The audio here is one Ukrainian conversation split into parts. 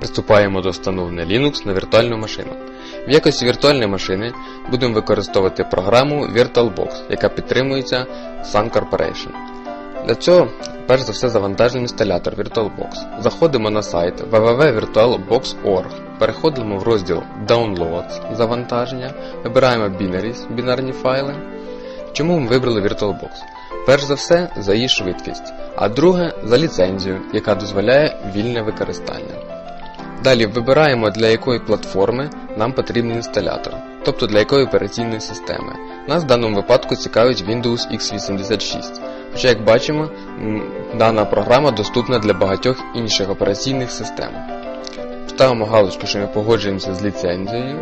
Приступаємо до встановлення Linux на віртуальну машину. В якості віртуальної машини будемо використовувати програму VirtualBox, яка підтримується Sun Corporation. Для цього, перш за все, завантажуємо інсталятор VirtualBox. Заходимо на сайт www.virtualbox.org, переходимо в розділ Downloads завантаження, вибираємо Binaries, бінарні файли. Чому ми вибрали VirtualBox? Перш за все, за її швидкість, а друге за ліцензію, яка дозволяє вільне використання. Далі вибираємо для якої платформи нам потрібен інсталятор, тобто для якої операційної системи. Нас в даному випадку цікавить Windows x86. Хоча, як бачимо, дана програма доступна для багатьох інших операційних систем. Ставимо галочку, що ми погоджуємося з ліцензією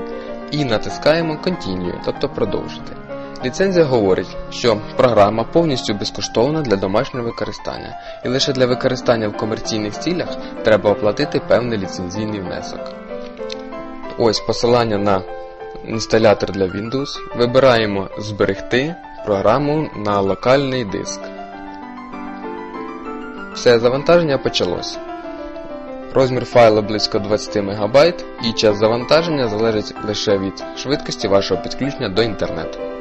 і натискаємо Continue, тобто продовжити. Ліцензія говорить, що програма повністю безкоштовна для домашнього використання, і лише для використання в комерційних цілях треба оплатити певний ліцензійний внесок. Ось посилання на інсталятор для Windows. Вибираємо Зберегти програму на локальний диск. Все, завантаження почалось. Розмір файлу близько 20 МБ і час завантаження залежить лише від швидкості вашого підключення до інтернету.